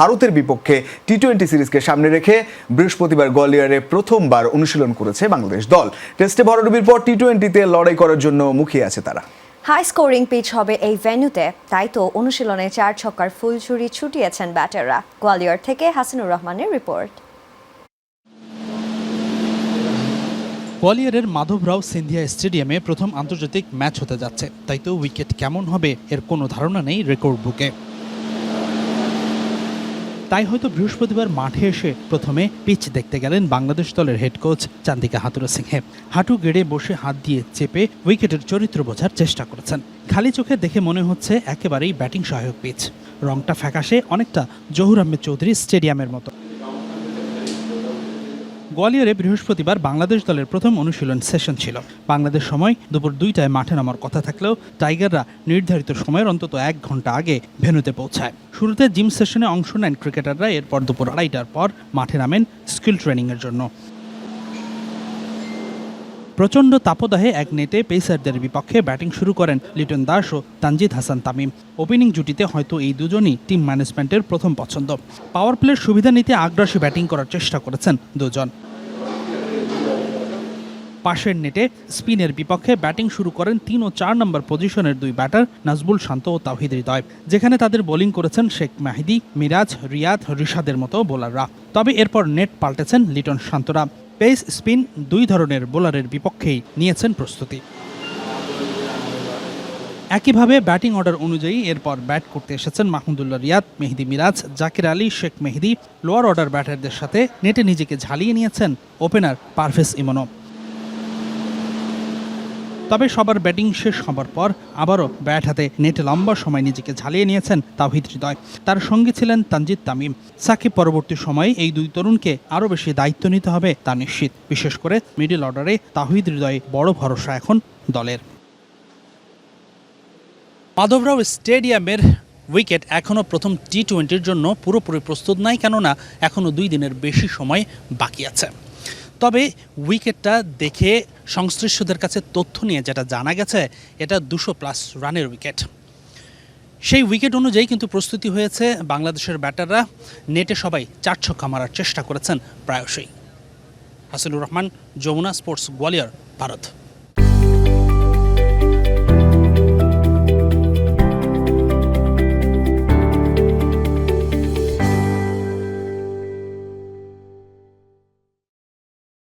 ভারতের বিপক্ষে T twenty সিরিজকে সামনে রেখে বৃহস্পতিবার গোয়ালিয়রে প্রথমবার অনুশীলন করেছে বাংলাদেশ দল। টেস্টে ভরাডুবির পর টি টোয়েন্টিতে লড়াই করার জন্য মুখিয়ে আছে তারা। হাই স্কোরিং পিচ হবে এই ভেন্যুতে তাই তো অনুশীলনে চার ছক্কার ফুলছুরি ছুটিয়েছেন ব্যাটাররা। গোয়ালিয়র থেকে হাসিনুর রহমানের রিপোর্ট। গোয়ালিয়রের মাধবরাও সিন্ধিয়া স্টেডিয়ামে প্রথম আন্তর্জাতিক ম্যাচ হতে যাচ্ছে। তাই তো উইকেট কেমন হবে এর কোনো ধারণা নেই রেকর্ড বুকে। তাই হয়তো বৃহস্পতিবার মাঠে এসে প্রথমে পিচ দেখতে গেলেন বাংলাদেশ দলের head coach Chandika Hathurusingha. হাঁটু গেড়ে বসে হাত দিয়ে চেপে উইকেটের চরিত্র বোঝার চেষ্টা করেছেন। খালি চোখে দেখে মনে হচ্ছে একেবারেই ব্যাটিং সহায়ক পিচ রংটা ফ্যাকাশে, অনেকটা জহুর আহমেদ চৌধুরী স্টেডিয়ামের মতো। গোয়ালিয়রে বৃহস্পতিবার বাংলাদেশ দলের প্রথম অনুশীলন সেশন ছিল। বাংলাদেশ সময় দুপুর দুইটায় মাঠে নামার কথা থাকলেও টাইগাররা নির্ধারিত সময়ের অন্তত এক ঘণ্টা আগে ভেনুতে পৌঁছায়। শুরুতে জিম সেশনে অংশ নেন ক্রিকেটাররা, এরপর দুপুর আড়াইটার পর মাঠে নামেন স্কিল ট্রেনিংয়ের জন্য। প্রচণ্ড তাপদাহে এক নেটে পেসারদের বিপক্ষে ব্যাটিং শুরু করেন লিটন দাস ও তানজিদ হাসান তামিম। ওপেনিং জুটিতে হয়তো এই দুজনই টিম ম্যানেজমেন্টের প্রথম পছন্দ। পাওয়ার প্লের সুবিধা নিতে আগ্রাসী ব্যাটিং করার চেষ্টা করেছেন দুজন। পাশের নেটে স্পিনের বিপক্ষে ব্যাটিং শুরু করেন তিন ও চার নম্বর পজিশনের দুই ব্যাটার নাজবুল শান্ত ও তাহিদ হৃদয়, যেখানে তাদের বোলিং করেছেন শেখ মাহিদি, মিরাজ, রিয়াদ, রিশাদের মতো বোলাররা। তবে এরপর নেট পাল্টেছেন লিটন শান্তরা। পেস স্পিন দুই ধরনের বোলারের বিপক্ষেই নিয়েছেন প্রস্তুতি। একইভাবে ব্যাটিং অর্ডার অনুযায়ী এরপর ব্যাট করতে এসেছেন মাহমুদুল্লাহ রিয়াদ, মেহেদি মিরাজ, জাকির আলী, শেখ মেহেদি। লোয়ার অর্ডার ব্যাটারদের সাথে নেটে নিজেকে ঝালিয়ে নিয়েছেন ওপেনার পারভেজ ইমনো। তবে সবার ব্যাটিং শেষ হবার পর আবারও ব্যাট হাতে নেটে লম্বা সময় নিজেকে ঝালিয়ে নিয়েছেন তাহিদ হৃদয়। তার সঙ্গে ছিলেন তানজিদ তামিম। সাকিব পরবর্তী সময়ে এই দুই তরুণকে আরও বেশি দায়িত্ব নিতে হবে তা নিশ্চিত। বিশেষ করে মিডল অর্ডারে তাহিদ হৃদয়ে বড় ভরসা এখন দলের। মাধবরাও স্টেডিয়ামের উইকেট এখনও প্রথম টি টোয়েন্টির জন্য পুরোপুরি প্রস্তুত নাই কেননা এখনও দুই দিনের বেশি সময় বাকি আছে। তবে উইকেটটা দেখে সংশ্লিষ্টদের কাছে তথ্য নিয়ে যেটা জানা গেছে, এটা দুশো প্লাস রানের উইকেট। সেই উইকেট অনুযায়ী কিন্তু প্রস্তুতি হয়েছে বাংলাদেশের ব্যাটাররা। নেটে সবাই চার ছক্কা মারার চেষ্টা করেছেন প্রায়শই। হাসিনুর রহমান, যমুনা স্পোর্টস, গোয়ালিয়র, ভারত।